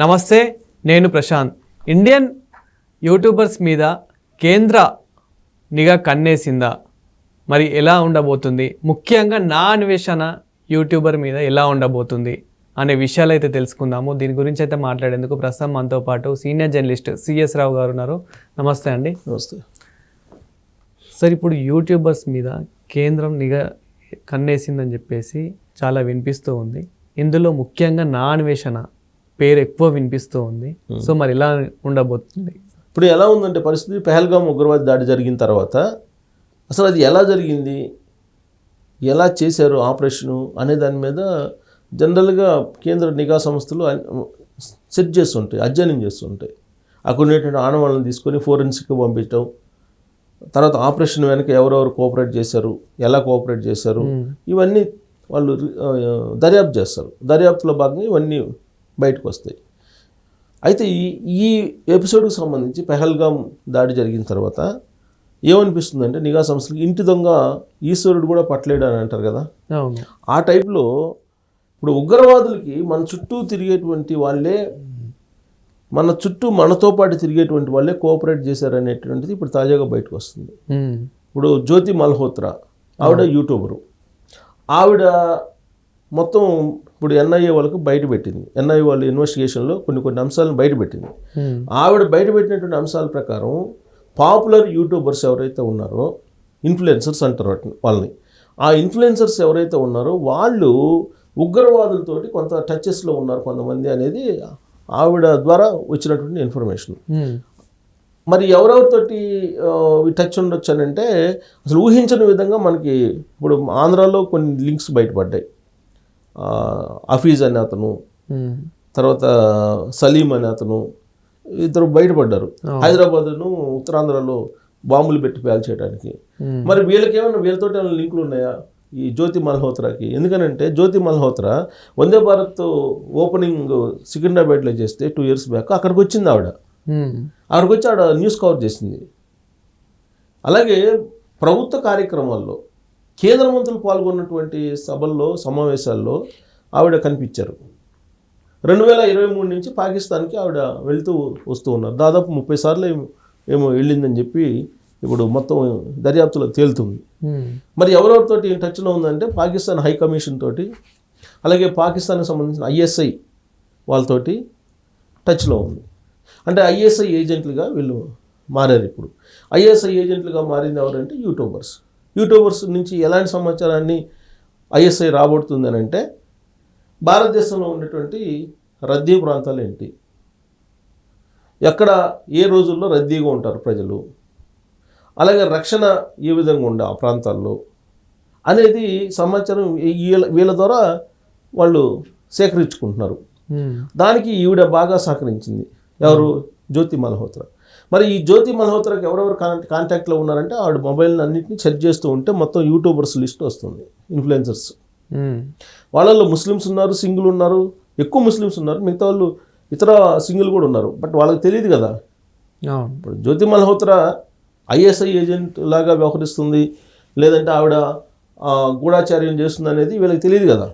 నమస్తే నేను Prashanth. Indian YouTubers మీద కేంద్ర నిఘా కన్నేసిందా? మరి ఎలా ఉండబోతుంది? ముఖ్యంగా నా అన్వేషణ యూట్యూబర్ మీద ఎలా ఉండబోతుంది అనే విషయాలు అయితే తెలుసుకుందాము. దీని గురించి అయితే మాట్లాడేందుకు ప్రస్తుతం మనతో పాటు సీనియర్ జర్నలిస్ట్ సిఎస్ రావు గారు ఉన్నారు. నమస్తే అండి. నమస్తే. సార్ ఇప్పుడు యూట్యూబర్స్ మీద కేంద్రం నిఘా కన్నేసిందని చెప్పేసి చాలా వినిపిస్తూ ఉంది. ఇందులో ముఖ్యంగా నా అన్వేషణ పేరు ఎక్కువ వినిపిస్తూ ఉంది. సో మరి ఎలా ఉండబోతుంది. ఇప్పుడు ఎలా ఉందంటే పరిస్థితి పెహల్గాం ఉగ్రవాద దాడి జరిగిన తర్వాత అసలు అది ఎలా జరిగింది? ఎలా చేశారు ఆపరేషను అనే దాని మీద జనరల్గా కేంద్ర నిఘా సంస్థలు సెట్ చేస్తుంటాయి అధ్యయనం చేస్తుంటాయి. అక్కడ ఉండేటువంటి ఆనవాళ్ళని తీసుకొని ఫోరెన్సిక్ పంపించడం. తర్వాత ఆపరేషన్ వెనక ఎవరెవరు కోఆపరేట్ చేశారు ఎలా కోఆపరేట్ చేశారు ఇవన్నీ వాళ్ళు దర్యాప్తు చేస్తారు. దర్యాప్తులో భాగంగా ఇవన్నీ బయటకు వస్తాయి అయితే ఈ ఈ ఎపిసోడ్కి సంబంధించి పెహల్గాం దాడి జరిగిన తర్వాత ఏమనిపిస్తుందంటే నిఘా సంస్థలకి ఇంటి దొంగ ఈశ్వరుడు కూడా పట్టలేడు అని అంటారు కదా? ఆ టైప్లో ఇప్పుడు ఉగ్రవాదులకి మన చుట్టూ తిరిగేటువంటి వాళ్ళే మన చుట్టూ మనతో పాటు తిరిగేటువంటి వాళ్ళే కోఆపరేట్ చేశారనేటువంటిది ఇప్పుడు తాజాగా బయటకు వస్తుంది. ఇప్పుడు జ్యోతి మల్హోత్రా ఆవిడ యూట్యూబరు. ఆవిడ మొత్తం ఇప్పుడు ఎన్ఐఏ వాళ్ళకు బయట పెట్టింది. ఎన్ఐఏ వాళ్ళ ఇన్వెస్టిగేషన్లో కొన్ని కొన్ని అంశాలను బయట పెట్టింది. ఆవిడ బయట పెట్టినటువంటి అంశాల ప్రకారం పాపులర్ యూట్యూబర్స్ ఎవరైతే ఉన్నారో ఇన్ఫ్లుయెన్సర్స్ అంటారు వాటిని వాళ్ళని. ఆ ఇన్ఫ్లుయెన్సర్స్ ఎవరైతే ఉన్నారో వాళ్ళు ఉగ్రవాదులతోటి కొంత టచెస్లో ఉన్నారు కొంతమంది అనేది ఆవిడ ద్వారా వచ్చినటువంటి ఇన్ఫర్మేషన్ మరి ఎవరెవరితోటి టచ్ ఉండొచ్చు అని అంటే అసలు ఊహించని విధంగా మనకి ఇప్పుడు ఆంధ్రాలో కొన్ని లింక్స్ బయటపడ్డాయి. హఫీజ్ అనే అతను. తర్వాత సలీం అనే అతను ఇద్దరు బయటపడ్డారు. హైదరాబాద్ను ఉత్తరాంధ్రలో బాంబులు పెట్టి పేల్చేయడానికి. మరి వీళ్ళకి ఏమైనా వీళ్ళతో ఏమైనా లింకులు ఉన్నాయా? ఈ జ్యోతి మల్హోత్రాకి. ఎందుకనంటే జ్యోతి మల్హోత్రా వందే భారత్ ఓపెనింగ్ సికింద్రాబాద్లో చేస్తే టూ ఇయర్స్ బ్యాక్ అక్కడికి వచ్చింది ఆవిడ. అక్కడికి వచ్చి ఆవిడ న్యూస్ కవర్ చేసింది. అలాగే ప్రభుత్వ కార్యక్రమాల్లో కేంద్ర మంత్రులు పాల్గొన్నటువంటి సభల్లో సమావేశాల్లో ఆవిడ కనిపించారు. రెండు వేల ఇరవై మూడు నుంచి పాకిస్తాన్కి ఆవిడ వెళ్తూ వస్తూ ఉన్నారు. దాదాపు ముప్పై సార్లు ఏమో- వెళ్ళిందని చెప్పి ఇప్పుడు మొత్తం దర్యాప్తులో తేలుతుంది. మరి ఎవరెవరితోటి టచ్లో ఉందంటే పాకిస్తాన్ హై కమిషన్ తోటి అలాగే పాకిస్తాన్కి సంబంధించిన ఐఎస్ఐ వాళ్ళతోటి టచ్లో ఉంది. అంటే ఐఎస్ఐ ఏజెంట్లుగా వీళ్ళు మారారు ఇప్పుడు. ఐఎస్ఐ ఏజెంట్లుగా మారింది ఎవరంటే యూట్యూబర్స్. యూట్యూబర్స్ నుంచి ఎలాంటి సమాచారాన్ని ఐఎస్ఐ రాబడుతుంది అని అంటే భారతదేశంలో ఉన్నటువంటి రద్దీ ప్రాంతాలు ఏంటి? ఎక్కడ ఏ రోజుల్లో రద్దీగా ఉంటారు ప్రజలు? అలాగే రక్షణ ఏ విధంగా ఉండే ఆ ప్రాంతాల్లో? అనేది సమాచారం వీళ్ళ వీళ్ళ ద్వారా వాళ్ళు సేకరించుకుంటున్నారు. దానికి ఈవిడ బాగా సహకరించింది. ఎవరు? జ్యోతి మల్హోత్రా. మరి ఈ జ్యోతి మల్హోత్రాకి ఎవరెవరు కాన్ కాంటాక్ట్లో ఉన్నారంటే ఆవిడ మొబైల్ అన్నింటినీ చెక్ చేస్తూ ఉంటే మొత్తం యూట్యూబర్స్ లిస్ట్ వస్తుంది ఇన్ఫ్లుయెన్సర్స్. వాళ్ళల్లో ముస్లిమ్స్ ఉన్నారు సింగిల్ ఉన్నారు ఎక్కువ ముస్లిమ్స్ ఉన్నారు మిగతా వాళ్ళు ఇతర సింగిల్ కూడా ఉన్నారు. బట్ వాళ్ళకి తెలియదు కదా. ఇప్పుడు జ్యోతి మల్హోత్రా ఐఎస్ఐ ఏజెంట్ లాగా వ్యవహరిస్తుంది లేదంటే ఆవిడ గూఢాచార్యం చేస్తుంది అనేది వీళ్ళకి తెలియదు కదా.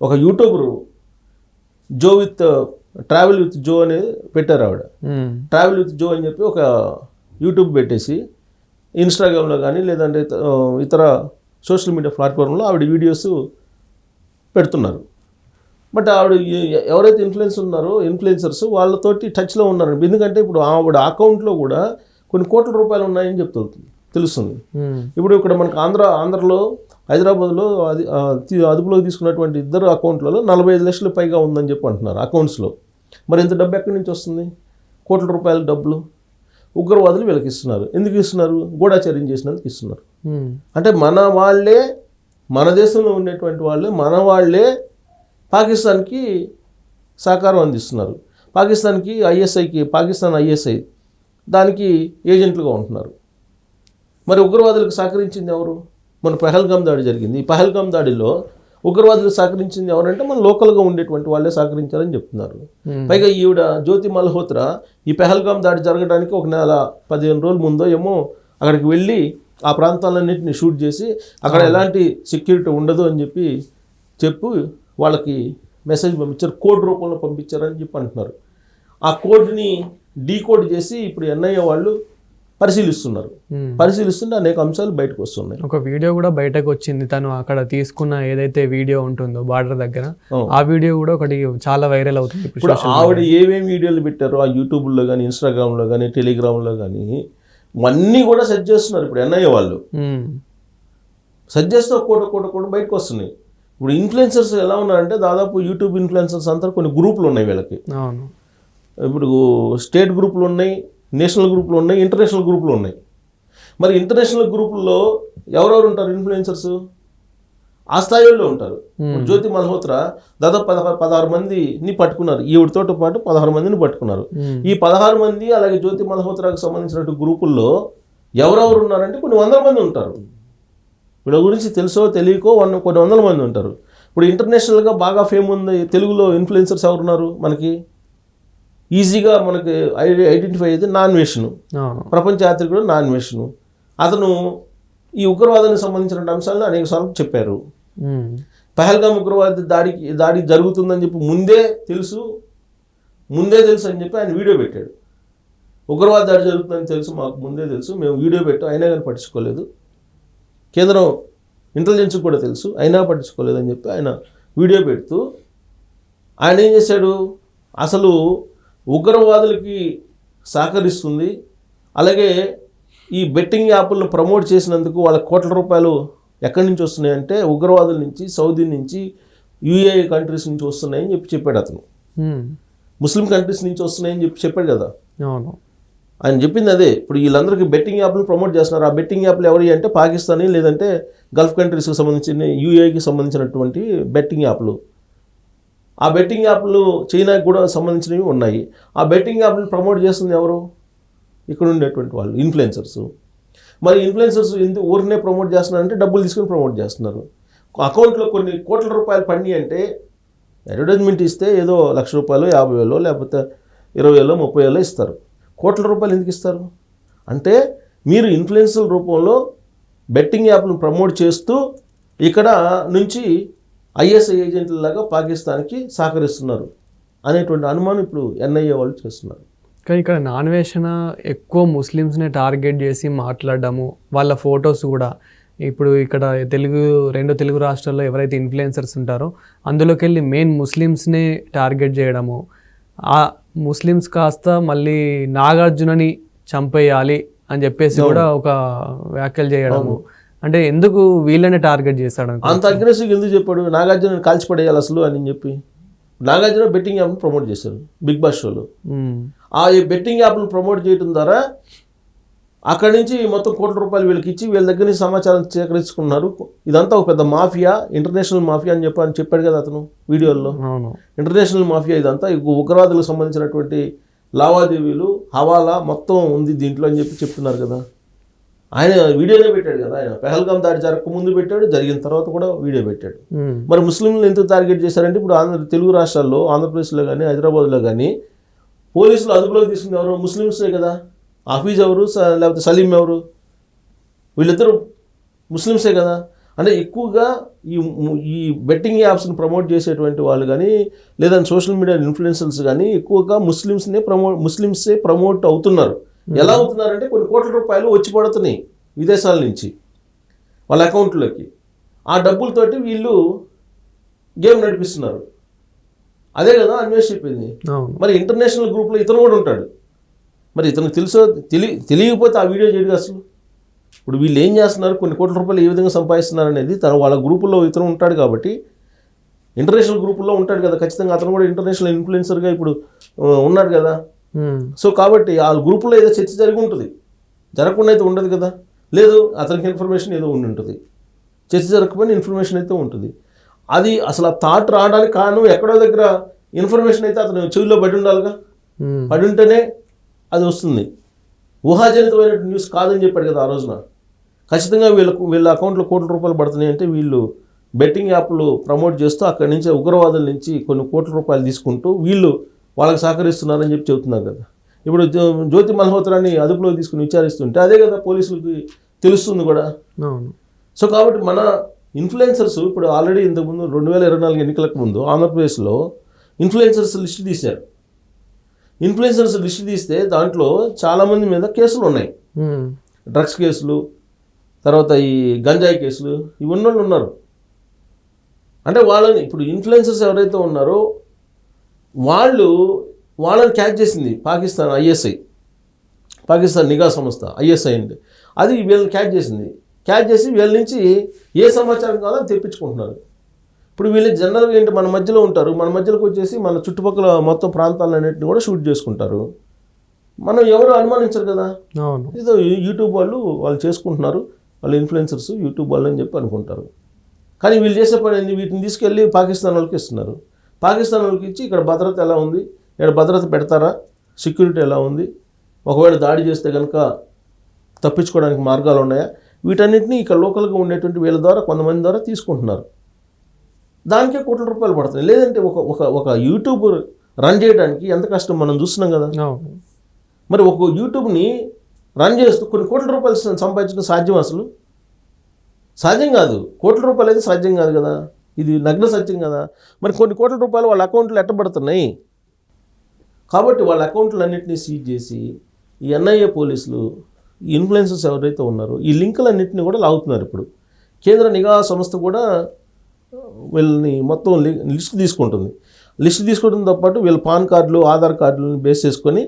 ఒక youtuber Jo with travel with Jo అనేది పెట్టారు ఆవిడ. ట్రావెల్ విత్ జో అని చెప్పి ఒక యూట్యూబ్ పెట్టేసి ఇన్స్టాగ్రామ్లో కానీ లేదంటే ఇతర సోషల్ మీడియా ప్లాట్ఫామ్లో ఆవిడ వీడియోస్ పెడుతున్నారు. బట్ ఆవిడ ఎవరైతే ఇన్ఫ్లుయెన్స్ ఉన్నారో ఇన్ఫ్లుయెన్సర్స్ వాళ్ళతోటి టచ్లో ఉన్నారు. ఎందుకంటే ఇప్పుడు ఆవిడ అకౌంట్లో కూడా కొన్ని కోట్ల రూపాయలు ఉన్నాయని చెప్తుంది తెలుస్తుంది. ఇప్పుడు ఇక్కడ మనకు ఆంధ్ర ఆంధ్రలో హైదరాబాద్లో అది అదుపులోకి తీసుకున్నటువంటి ఇద్దరు అకౌంట్లలో నలభై ఐదు లక్షల పైగా ఉందని చెప్పి అంటున్నారు అకౌంట్స్లో. మరి ఇంత డబ్బు ఎక్కడి నుంచి వస్తుంది? కోట్ల రూపాయల డబ్బులు. ఉగ్రవాదులు వీళ్ళకి ఇస్తున్నారు. ఎందుకు ఇస్తున్నారు? గూఢాచర్యం చేసినందుకు ఇస్తున్నారు. అంటే మన వాళ్ళే మన దేశంలో ఉండేటువంటి వాళ్ళే మన వాళ్ళే పాకిస్తాన్కి సహకారం అందిస్తున్నారు. పాకిస్తాన్కి ఐఎస్ఐకి పాకిస్తాన్ ఐఎస్ఐ దానికి ఏజెంట్లుగా ఉంటున్నారు. మరి ఉగ్రవాదులకు సహకరించింది ఎవరు? మన పహల్గామ్ దాడి జరిగింది. ఈ పహల్గామ్ దాడిలో ఉగ్రవాదులకు సహకరించింది ఎవరంటే మన లోకల్గా ఉండేటువంటి వాళ్ళే సహకరించారని చెప్తున్నారు. పైగా ఈవిడ జ్యోతి మల్హోత్రా ఈ పెహల్గామ్ దాడి జరగడానికి ఒక నెల పదిహేను రోజుల ముందో ఏమో అక్కడికి వెళ్ళి ఆ ప్రాంతాలన్నింటినీ షూట్ చేసి అక్కడ ఎలాంటి సెక్యూరిటీ ఉండదు అని చెప్పి చెప్పు వాళ్ళకి మెసేజ్ పంపించారు కోడ్ రూపంలో పంపించారని చెప్పి అంటున్నారు ఆ కోడ్ని డీకోడ్ చేసి ఇప్పుడు ఎన్ఐఏ వాళ్ళు పరిశీలిస్తున్నారు. పరిశీలిస్తుంటే అనేక అంశాలు బయటకు వస్తున్నాయి. ఒక వీడియో కూడా బయటకు వచ్చింది. తను అక్కడ తీసుకున్న ఏదైతే వీడియో ఉంటుందో బార్డర్ దగ్గర. ఆ. వీడియో కూడా ఒకటి చాలా వైరల్ అవుతుంది ఇప్పుడు ఆవిడ ఏమేమి వీడియోలు పెట్టారో ఆ యూట్యూబ్లో కానీ ఇన్స్టాగ్రామ్లో కానీ టెలిగ్రామ్లో కానీ అన్నీ కూడా సెట్ చేస్తున్నారు ఇప్పుడు ఎన్ఐఏ వాళ్ళు. సెట్ చేస్తే ఒక కోట కోట కోట బయటకు వస్తున్నాయి. ఇప్పుడు ఇన్ఫ్లుయెన్సర్స్ ఎలా ఉన్నారంటే దాదాపు యూట్యూబ్ ఇన్ఫ్లుయెన్సర్స్ అంతా కొన్ని గ్రూపులు ఉన్నాయి వీళ్ళకి. అవును. ఇప్పుడు స్టేట్ గ్రూపులు ఉన్నాయి నేషనల్ గ్రూపులు ఉన్నాయి ఇంటర్నేషనల్ గ్రూపులు ఉన్నాయి. మరి ఇంటర్నేషనల్ గ్రూపుల్లో ఎవరెవరు ఉంటారు ఇన్ఫ్లుయెన్సర్స్? ఆ స్థాయిలో ఉంటారు. ఇప్పుడు జ్యోతి మల్హోత్రా దాదాపు పదహారు పదహారు మందిని పట్టుకున్నారు. ఈవిడతో పాటు పదహారు మందిని పట్టుకున్నారు. మ్మ్. ఈ పదహారు మంది అలాగే జ్యోతి మల్హోత్రాకు సంబంధించినట్టు గ్రూపుల్లో ఎవరెవరు ఉన్నారంటే కొన్ని వందల మంది ఉంటారు. వీళ్ళ గురించి తెలుసో తెలియకో వన్ కొన్ని వందల మంది ఉంటారు. ఇప్పుడు ఇంటర్నేషనల్గా బాగా ఫేమ్ ఉంది. తెలుగులో ఇన్ఫ్లుయెన్సర్స్ ఎవరున్నారు మనకి? ఈజీగా మనకి ఐడెంటిఫై అయితే నాన్ వేషను ప్రపంచ యాత్రికుడు నాన్ వేషను అతను ఈ ఉగ్రవాదానికి సంబంధించిన అంశాలను అనేక సార్లు చెప్పారు. పహల్గామ్ ఉగ్రవాద దాడికి దాడి జరుగుతుందని చెప్పి ముందే తెలుసు. ముందే తెలుసు అని చెప్పి ఆయన వీడియో పెట్టాడు. ఉగ్రవాద దాడి జరుగుతుందని తెలుసు మాకు ముందే తెలుసు. మేము వీడియో పెట్టాం అయినా కానీ పట్టించుకోలేదు. కేంద్రం ఇంటెలిజెన్స్ కూడా తెలుసు అయినా పట్టించుకోలేదు అని చెప్పి ఆయన వీడియో పెడుతూ ఆయన ఏం చేశాడు? అసలు ఉగ్రవాదులకి సహకరిస్తుంది. అలాగే ఈ బెట్టింగ్ యాప్లను ప్రమోట్ చేసినందుకు వాళ్ళ కోట్ల రూపాయలు ఎక్కడి నుంచి వస్తున్నాయంటే ఉగ్రవాదుల నుంచి సౌదీ నుంచి యూఏ కంట్రీస్ నుంచి వస్తున్నాయని చెప్పి చెప్పాడు అతను. ముస్లిం కంట్రీస్ నుంచి వస్తున్నాయని చెప్పి చెప్పాడు కదా. అవును. ఆయన చెప్పింది అదే. ఇప్పుడు వీళ్ళందరికీ బెట్టింగ్ యాప్లు ప్రమోట్ చేస్తున్నారు. ఆ బెట్టింగ్ యాప్లు ఎవరి అంటే పాకిస్తానీ లేదంటే గల్ఫ్ కంట్రీస్కి సంబంధించిన యూఏకి సంబంధించినటువంటి బెట్టింగ్ యాప్లు. ఆ బెట్టింగ్ యాప్లు చైనాకి కూడా సంబంధించినవి ఉన్నాయి. ఆ బెట్టింగ్ యాప్లు ప్రమోట్ చేస్తుంది ఎవరు? ఇక్కడ ఉండేటువంటి వాళ్ళు ఇన్ఫ్లుయెన్సర్స్ మరి ఇన్ఫ్లుయెన్సర్స్ ఎందుకు ఊరినే ప్రమోట్ చేస్తున్నారంటే డబ్బులు తీసుకుని ప్రమోట్ చేస్తున్నారు. అకౌంట్లో కొన్ని కోట్ల రూపాయలు పండి అంటే అడ్వర్టైజ్మెంట్ ఇస్తే ఏదో లక్ష రూపాయలు యాభై వేలో లేకపోతే ఇరవై వేలో ముప్పై వేలో ఇస్తారు. కోట్ల రూపాయలు ఎందుకు ఇస్తారు? అంటే మీరు ఇన్ఫ్లుయెన్సర్ రూపంలో బెట్టింగ్ యాప్ను ప్రమోట్ చేస్తూ ఇక్కడ నుంచి ఐఎస్ఐ ఏజెంట్లలాగా పాకిస్తాన్కి సహకరిస్తున్నారు అనేటువంటి అనుమానం ఇప్పుడు ఎన్ఐఏ వాళ్ళు చేస్తున్నారు. కానీ ఇక్కడ నాన్వేషణ ఎక్కువ ముస్లిమ్స్ని టార్గెట్ చేసి మాట్లాడడము వాళ్ళ ఫొటోస్ కూడా. ఇప్పుడు ఇక్కడ తెలుగు రెండు తెలుగు రాష్ట్రాల్లో ఎవరైతే ఇన్ఫ్లుయెన్సర్స్ ఉంటారో అందులోకి వెళ్ళి మెయిన్ ముస్లిమ్స్ని టార్గెట్ చేయడము. ఆ ముస్లిమ్స్ కాస్త మళ్ళీ నాగార్జునని చంపేయాలి అని చెప్పేసి కూడా ఒక వ్యాఖ్యలు చేయడము. అంటే ఎందుకు వీళ్ళని టార్గెట్ చేశాడు. అంత అగ్రెసివ్ ఎందుకు చెప్పాడు? నాగార్జున కాల్చిపడేయాలి అసలు అని చెప్పి. నాగార్జున బెట్టింగ్ యాప్ను ప్రమోట్ చేశారు బిగ్ బాస్ షోలో. ఆ ఈ బెట్టింగ్ యాప్ను ప్రమోట్ చేయడం ద్వారా అక్కడి నుంచి మొత్తం కోట్ల రూపాయలు వీళ్ళకి ఇచ్చి వీళ్ళ దగ్గర నుంచి సమాచారం సేకరించుకున్నారు. ఇదంతా ఒక పెద్ద మాఫియా ఇంటర్నేషనల్ మాఫియా అని చెప్పి అని చెప్పాడు కదా అతను వీడియోల్లో. ఇంటర్నేషనల్ మాఫియా ఇదంతా. ఉగ్రవాదులకు సంబంధించినటువంటి లావాదేవీలు హవాలా మొత్తం ఉంది దీంట్లో అని చెప్పి చెప్తున్నారు కదా. ఆయన వీడియోనే పెట్టాడు కదా ఆయన పెహల్గాం దాడి జరగక ముందు పెట్టాడు జరిగిన తర్వాత కూడా వీడియో పెట్టాడు. మరి ముస్లింలు ఎందుకు టార్గెట్ చేశారంటే ఇప్పుడు ఆంధ్ర తెలుగు రాష్ట్రాల్లో ఆంధ్రప్రదేశ్లో కానీ హైదరాబాద్లో కానీ పోలీసులు అదుపులోకి తీసుకుంది ఎవరు? ముస్లిమ్సే కదా. హఫీజ్ ఎవరు? లేకపోతే సలీం ఎవరు? వీళ్ళిద్దరూ ముస్లిమ్సే కదా. అంటే ఎక్కువగా ఈ ఈ బెట్టింగ్ యాప్స్ని ప్రమోట్ చేసేటువంటి వాళ్ళు కానీ లేదంటే సోషల్ మీడియా ఇన్ఫ్లుయెన్సర్స్ కానీ ఎక్కువగా ముస్లిమ్స్నే ప్రమోట్ ముస్లిమ్సే ప్రమోట్ అవుతున్నారు. ఎలా అవుతున్నారంటే కొన్ని కోట్ల రూపాయలు వచ్చి పడుతున్నాయి విదేశాల నుంచి వాళ్ళ అకౌంట్లోకి. ఆ డబ్బులతోటి వీళ్ళు గేమ్ నడిపిస్తున్నారు. అదే కదా అన్వేష్ చెప్పింది. మరి ఇంటర్నేషనల్ గ్రూప్లో ఇతను కూడా ఉంటాడు. మరి ఇతనికి తెలుసో తెలి తెలియకపోతే ఆ వీడియో చేయడు అసలు. ఇప్పుడు వీళ్ళు ఏం చేస్తున్నారు? కొన్ని కోట్ల రూపాయలు ఏ విధంగా సంపాదిస్తున్నారు అనేది తన వాళ్ళ గ్రూపుల్లో ఇతను ఉంటాడు కాబట్టి ఇంటర్నేషనల్ గ్రూపుల్లో ఉంటాడు కదా ఖచ్చితంగా అతను కూడా ఇంటర్నేషనల్ ఇన్ఫ్లుయెన్సర్గా ఇప్పుడు ఉన్నాడు కదా. సో కాబట్టి ఆ గ్రూపులో ఏదో చర్చ జరిగి ఉంటుంది. జరగకుండా అయితే ఉండదు కదా. లేదు అతనికి ఇన్ఫర్మేషన్ ఏదో ఉండి ఉంటుంది. చర్చ జరగకపోయినా ఇన్ఫర్మేషన్ అయితే ఉంటుంది. అది అసలు ఆ థాట్ రావడానికి కారణం ఎక్కడో దగ్గర ఇన్ఫర్మేషన్ అయితే అతను చెవిలో పడి ఉండాలిగా. మ్మ్. పడి ఉంటేనే అది వస్తుంది. ఊహాజనితమైన న్యూస్ కాదని చెప్పాడు కదా ఆ రోజున. ఖచ్చితంగా వీళ్ళకు వీళ్ళ అకౌంట్లో కోట్ల రూపాయలు పడుతున్నాయి అంటే వీళ్ళు బెట్టింగ్ యాప్లు ప్రమోట్ చేస్తూ అక్కడి నుంచి ఉగ్రవాదుల నుంచి కొన్ని కోట్ల రూపాయలు తీసుకుంటూ వీళ్ళు వాళ్ళకి సహకరిస్తున్నారని చెప్పి చెబుతున్నారు కదా. ఇప్పుడు జ్యో- జ్యోతి మల్హోత్రాని అదుపులో తీసుకుని విచారిస్తుంటే అదే కదా పోలీసులకి తెలుస్తుంది కూడా. సో కాబట్టి మన ఇన్ఫ్లుయెన్సర్స్ ఇప్పుడు ఆల్రెడీ ఇంతకుముందు రెండు వేల ఇరవై నాలుగు ఎన్నికలకు ముందు ఆంధ్రప్రదేశ్లో ఇన్ఫ్లుయెన్సర్స్ లిస్ట్ తీశారు. ఇన్ఫ్లుయెన్సర్స్ లిస్ట్ తీస్తే దాంట్లో చాలామంది మీద కేసులు ఉన్నాయి. డ్రగ్స్ కేసులు తర్వాత ఈ గంజాయి కేసులు ఇవి ఉన్నోళ్ళు ఉన్నారు. అంటే వాళ్ళని ఇప్పుడు ఇన్ఫ్లుయెన్సర్స్ ఎవరైతే ఉన్నారో వాళ్ళు వాళ్ళని క్యాచ్ చేసింది పాకిస్తాన్ ఐఎస్ఐ. పాకిస్తాన్ నిఘా సంస్థ ఐఎస్ఐ అండి అది వీళ్ళని క్యాచ్ చేసింది. క్యాచ్ చేసి వీళ్ళ నుంచి ఏ సమాచారం కావాలో అది తెప్పించుకుంటున్నారు. ఇప్పుడు వీళ్ళు జనరల్గా ఏంటి మన మధ్యలో ఉంటారు. మన మధ్యలోకి వచ్చేసి మన చుట్టుపక్కల మొత్తం ప్రాంతాలన్నింటినీ కూడా షూట్ చేసుకుంటారు. మనం ఎవరు అనుమానించరు కదా? ఏదో యూట్యూబ్ వాళ్ళు వాళ్ళు చేసుకుంటున్నారు. వాళ్ళు ఇన్ఫ్లుయెన్సర్స్ యూట్యూబ్ వాళ్ళు అని చెప్పి అనుకుంటారు. కానీ వీళ్ళు చేసే పని వీటిని తీసుకెళ్ళి పాకిస్తాన్ వాళ్ళకి ఇస్తున్నారు. పాకిస్తాన్ వాళ్ళకి ఇచ్చి ఇక్కడ భద్రత ఎలా ఉంది? ఇక్కడ భద్రత పెడతారా? సెక్యూరిటీ ఎలా ఉంది? ఒకవేళ దాడి చేస్తే కనుక తప్పించుకోవడానికి మార్గాలు ఉన్నాయా? వీటన్నిటిని ఇక్కడ లోకల్గా ఉండేటువంటి వీళ్ళ ద్వారా కొంతమంది ద్వారా తీసుకుంటున్నారు. దానికే కోట్ల రూపాయలు పడుతున్నాయి. లేదంటే ఒక ఒక ఒక యూట్యూబ్ రన్ చేయడానికి ఎంత కష్టం మనం చూస్తున్నాం కదా? మరి ఒక యూట్యూబ్ని రన్ చేస్తూ కొన్ని కోట్ల రూపాయలు సంపాదించడం సాధ్యం అసలు? సాధ్యం కాదు. కోట్ల రూపాయలు అయితే సాధ్యం కాదు కదా? ఇది నగ్న సత్యం కదా. మరి కొన్ని కోట్ల రూపాయలు వాళ్ళ అకౌంట్లో ఎట్టబడుతున్నాయి? కాబట్టి వాళ్ళ అకౌంట్లన్నింటినీ సీజ్ చేసి ఈ ఎన్ఐఏ పోలీసులు ఈ ఇన్ఫ్లుయెన్సర్స్ ఎవరైతే ఉన్నారో ఈ లింకులన్నింటినీ కూడా లాగుతున్నారు ఇప్పుడు. కేంద్ర నిఘా సంస్థ కూడా వీళ్ళని మొత్తం లిస్ట్ తీసుకుంటుంది. లిస్ట్ తీసుకోవడంతో పాటు వీళ్ళ పాన్ కార్డులు ఆధార్ కార్డులను బేస్ చేసుకొని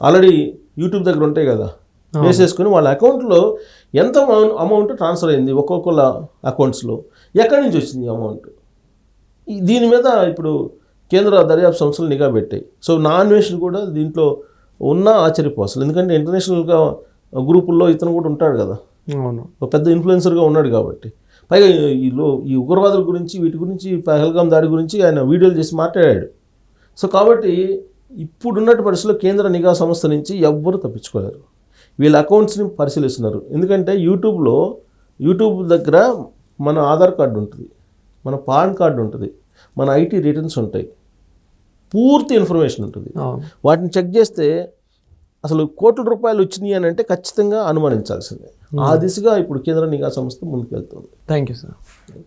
ఆల్రెడీ యూట్యూబ్ దగ్గర ఉంటాయి కదా. బేస్ చేసుకొని వాళ్ళ అకౌంట్లో ఎంత అమౌ- అమౌంట్ ట్రాన్స్ఫర్ అయింది? ఒక్కొక్కళ్ళ అకౌంట్స్లో ఎక్కడి నుంచి వచ్చింది అమౌంట్? దీని మీద ఇప్పుడు కేంద్ర దర్యాప్తు సంస్థలు నిఘా పెట్టాయి. సో నా అన్వేషణ కూడా దీంట్లో ఉన్న ఆశ్చర్యపోసలు. ఎందుకంటే ఇంటర్నేషనల్గా గ్రూపుల్లో ఇతను కూడా ఉంటాడు కదా. అవును. ఒక పెద్ద ఇన్ఫ్లుయెన్సర్గా ఉన్నాడు కాబట్టి. పైగా ఈ- ఈ ఉగ్రవాదుల గురించి వీటి గురించి పహల్గాం దాడి గురించి ఆయన వీడియోలు చేసి మాట్లాడాడు. సో కాబట్టి ఇప్పుడున్నట్టు పరిస్థితుల్లో కేంద్ర నిఘా సంస్థ నుంచి ఎవ్వరూ తప్పించుకోలేరు. వీళ్ళ అకౌంట్స్ని పరిశీలిస్తున్నారు. ఎందుకంటే యూట్యూబ్లో యూట్యూబ్ దగ్గర మన ఆధార్ కార్డు ఉంటుంది మన పాన్ కార్డు ఉంటుంది మన ఐటీ రిటర్న్స్ ఉంటాయి. పూర్తి ఇన్ఫర్మేషన్ ఉంటుంది. వాటిని చెక్ చేస్తే అసలు కోట్ల రూపాయలు వచ్చినాయి అని అంటే ఖచ్చితంగా అనుమానించాల్సిందే. ఆ దిశగా ఇప్పుడు కేంద్ర నిఘా సంస్థ ముందుకెళ్తుంది. Thank you sir.